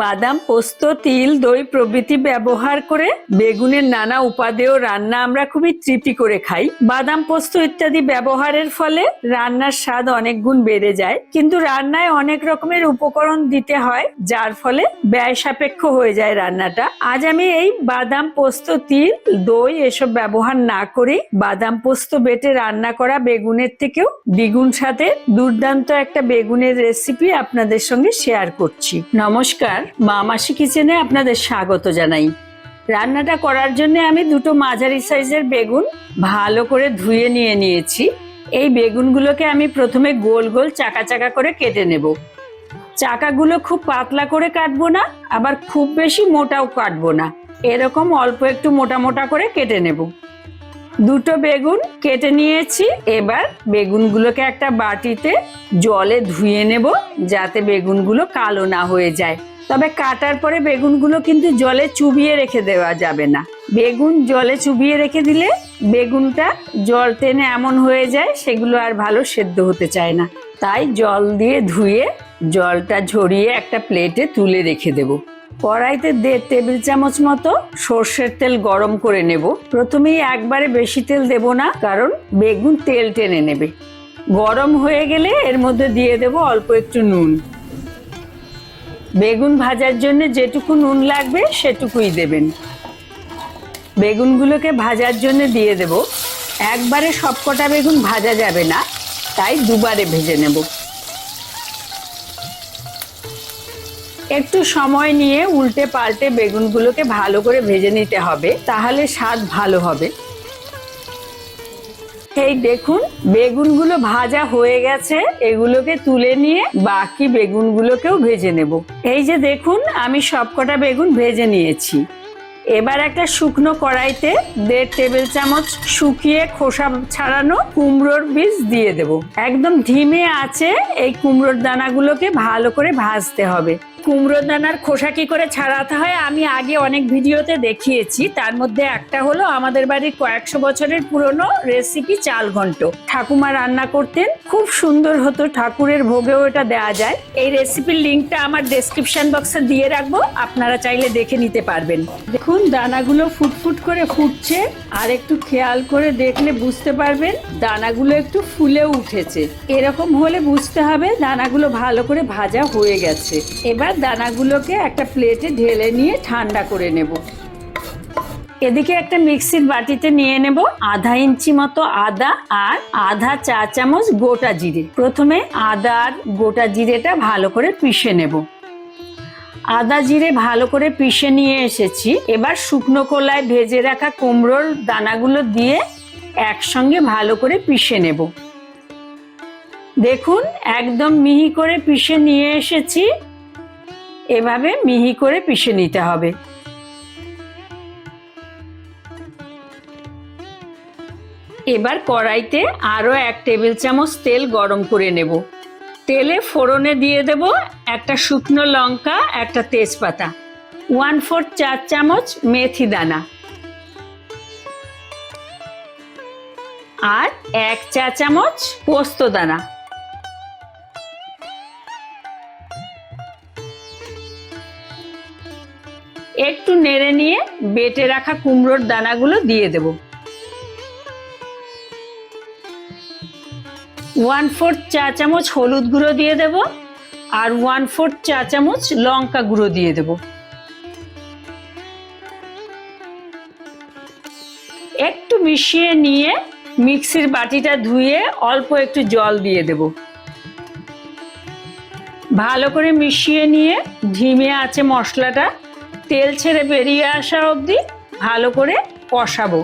বাদাম, পোস্ত, তিল, দই প্রভৃতি ব্যবহার করে বেগুনের নানা উপাদেয় রান্না আমরা খুবই তৃপ্তি করে খাই। বাদাম, পোস্ত ইত্যাদি ব্যবহারের ফলে রান্নার স্বাদ অনেক গুণ বেড়ে যায়। কিন্তু রান্নায় অনেক রকমের উপকরণ দিতে হয়, যার ফলে ব্যয় সাপেক্ষ হয়ে যায় রান্নাটা। আজ আমি এই বাদাম, পোস্ত, তিল, দই এসব ব্যবহার না করে বাদাম, পোস্ত বেটে রান্না করা বেগুনের থেকেও দ্বিগুণ সাথে দুর্দান্ত একটা বেগুনের রেসিপি আপনাদের সঙ্গে শেয়ার করছি। নমস্কার। মা মাসি কিচেনে আপনাদের স্বাগত জানাই। রান্নাটা করার জন্য আমি দুটো মাঝারি সাইজের বেগুন ভালো করে ধুয়ে নিয়ে নিয়েছি। এই বেগুনগুলোকে আমি প্রথমে গোল গোল চাকা চাকা করে কেটে নেব। চাকাগুলো খুব পাতলা করে কাটবো না, আবার খুব বেশি মোটাও কাটবো না। এরকম অল্প একটু মোটা মোটা করে কেটে নেব। দুটো বেগুন কেটে নিয়েছি, এবার বেগুনগুলোকে একটা বাটিতে জলে ধুয়ে নেব, যাতে বেগুনগুলো কালো না হয়ে যায়। তবে কাটার পরে বেগুনগুলো কিন্তু জলে চুবিয়ে রেখে দেওয়া যাবে না। বেগুন জলে চুবিয়ে রেখে দিলে বেগুনটা জল টেনে এমন হয়ে যায়, সেগুলো আর ভালো সেদ্ধ হতে চায় না। তাই জল দিয়ে ধুয়ে জলটা ঝরিয়ে একটা প্লেটে তুলে রেখে দেবো। কড়াইতে দেড় টেবিল চামচ মতো সর্ষের তেল গরম করে নেব। প্রথমেই একবারে বেশি তেল দেব না, কারণ বেগুন তেল টেনে নেবে। গরম হয়ে গেলে এর মধ্যে দিয়ে দেব অল্প একটু নুন। বেগুন ভাজার জন্য যেটুকু নুন লাগবে, সেটুকুই দেবেন। বেগুনগুলোকে ভাজার জন্য দিয়ে দেব। একবারে সবকটা বেগুন ভাজা যাবে না, তাই দুবারে ভেজে নেব। একটু সময় নিয়ে উল্টে পাল্টে বেগুনগুলোকে ভালো করে ভেজে নিতে হবে, তাহলে স্বাদ ভালো হবে। এই দেখুন, বেগুনগুলো ভাজা হয়ে গেছে। এগুলোকে তুলে নিয়ে বাকি বেগুনগুলোকেও ভেজে নেব। এই যে দেখুন, আমি সবকটা বেগুন ভেজে নিয়েছি। এবার একটা শুকনো কড়াইতে দেড় টেবিল চামচ শুকিয়ে খোসা ছাড়ানো কুমড়োর বীজ দিয়ে দেব। একদম ধিমে আছে, এই কুমড়োর দানাগুলোকে ভালো করে ভাজতে হবে। কুমড়ো দানার খোসা কি করে ছাড়াতে হয়? আমি আগে অনেক ভিডিওতে দেখিয়েছি। তার মধ্যে একটা হলো আমাদের বাড়ির কয়েকশো বছরের পুরনো রেসিপি চাল ঘন্ট। ঠাকুমা রান্না করতেন। খুব সুন্দর হতো, ঠাকুরের ভোগেও এটা দেওয়া যায়। এই রেসিপির লিঙ্কটা আমার ডেসক্রিপশন বক্সে দিয়ে রাখব। আপনারা চাইলে দেখে নিতে পারবেন। দেখুন, দানাগুলো ফুটফুট করে ফুটছে। আর একটু খেয়াল করে দেখলে বুঝতে পারবেন, দানাগুলো একটু ফুলে উঠেছে। এরকম হলে বুঝতে হবে দানাগুলো ভালো করে ভাজা হয়ে গেছে। এবার দানাগুলোকে একটা প্লেটে ঢেলে নিয়ে ঠান্ডা করে নেব। এদিকে একটা মিক্সির বাটিতে নিয়ে নেব আধা ইঞ্চি মতো আদা আর আধা চা চামচ গোটা জিরে। প্রথমে আদা আর গোটা জিরেটা ভালো করে পিষে নেব। আদা জিরে ভালো করে পিষে নিয়ে এসেছি। এবার শুকনো কলায় ভেজে রাখা কুমড়োর দানাগুলো দিয়ে একসঙ্গে ভালো করে পিষে নেব। দেখুন, একদম মিহি করে পিষে নিয়ে এসেছি। এভাবে মিহি করে পিষে নিতে হবে। এবার কড়াইতে আরও এক টেবিল চামচ তেল গরম করে নেব। তেলে ফোড়নে দিয়ে দেব একটা শুকনো লঙ্কা, একটা তেজপাতা, ওয়ান ফোর চার চামচ মেথি দানা আর এক চা চামচ পোস্ত দানা। একটু নেড়ে নিয়ে বেটে রাখা কুমড়োর দানাগুলো দিয়ে দেব। ওয়ান ফোর্থ চা চামচ হলুদ গুঁড়ো দিয়ে দেব আর ওয়ান ফোর্থ চা চামচ লঙ্কা গুঁড়ো দিয়ে দেব। একটু মিশিয়ে নিয়ে মিক্সির বাটিটা ধুয়ে অল্প একটু জল দিয়ে দেব। ভালো করে মিশিয়ে নিয়ে ধিমে আছে মশলাটা তেল ছেড়ে বেরিয়ে আসা অবধি ভালো করে কষাবো।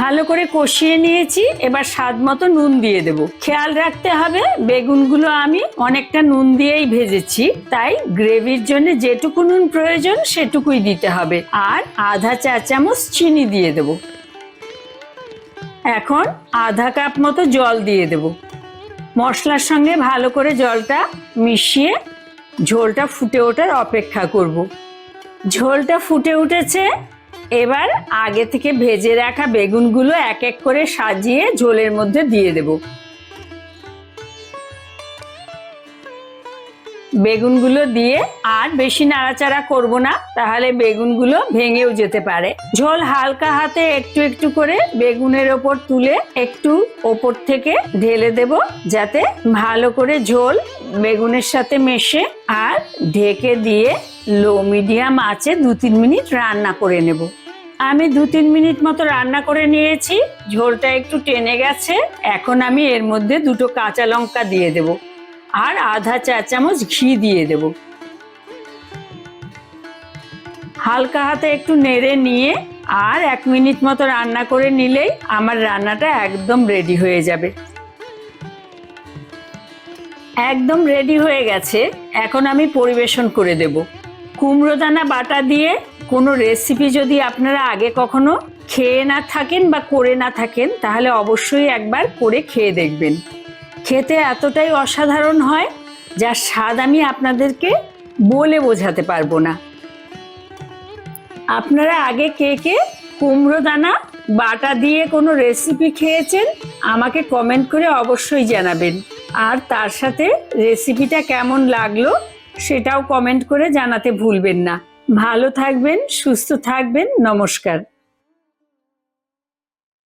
ভালো করে কষিয়ে নিয়েছি, এবার স্বাদ মতো নুন দিয়ে দেব। খেয়াল রাখতে হবে, বেগুনগুলো আমি অনেকটা নুন দিয়েই ভেজেছি, তাই গ্রেভির জন্য যেটুকু নুন প্রয়োজন সেটুকুই দিতে হবে। আর আধা চা চামচ চিনি দিয়ে দেব। এখন আধা কাপ মতো জল দিয়ে দেব। মশলার সঙ্গে ভালো করে জলটা মিশিয়ে ঝোলটা ফুটে ওঠার অপেক্ষা করব। ঝোলটা ফুটে উঠেছে, এবার আগে থেকে ভেজে রাখা বেগুনগুলো এক এক করে সাজিয়ে ঝোলের মধ্যে দিয়ে দেব। বেগুনগুলো দিয়ে আর বেশি নাড়াচাড়া করব না, তাহলে বেগুনগুলো ভেঙেও যেতে পারে। ঝোল হালকা হাতে একটু একটু করে বেগুনের ওপর তুলে একটু ওপর থেকে ঢেলে দেব, যাতে ভালো করে ঝোল বেগুনের সাথে মেশে আর ঢেকে দিয়ে লো মিডিয়াম আঁচে দু তিন মিনিট রান্না করে নেব। আমি দু তিন মিনিট মতো রান্না করে নিয়েছি, ঝোলটা একটু টেনে গেছে, এখন আমি এর মধ্যে দুটো কাঁচা লঙ্কা দিয়ে দেব। আর আধা চা চামচ ঘি দিয়ে দেব। হালকা হাতে একটু নেড়ে নিয়ে আর এক মিনিট মতো রান্না করে নিলেই আমার রান্নাটা একদম রেডি হয়ে যাবে। একদম রেডি হয়ে গেছে, এখন আমি পরিবেশন করে দেব। কুমড়ো দানা বাটা দিয়ে কোনো রেসিপি যদি আপনারা আগে কখনো খেয়ে না থাকেন বা করে না থাকেন, তাহলে অবশ্যই একবার করে খেয়ে দেখবেন। খেতে এতটাই অসাধারণ হয়, যার স্বাদ আমি আপনাদেরকে বলে বোঝাতে পারব না। আপনারা আগে কে কে কুমড়ো দানা, বাটা দিয়ে কোনো রেসিপি খেয়েছেন, আমাকে কমেন্ট করে অবশ্যই জানাবেন। আর তার সাথে রেসিপিটা কেমন লাগল, সেটাও কমেন্ট করে জানাতে ভুলবেন না। ভালো থাকবেন, সুস্থ থাকবেন, নমস্কার।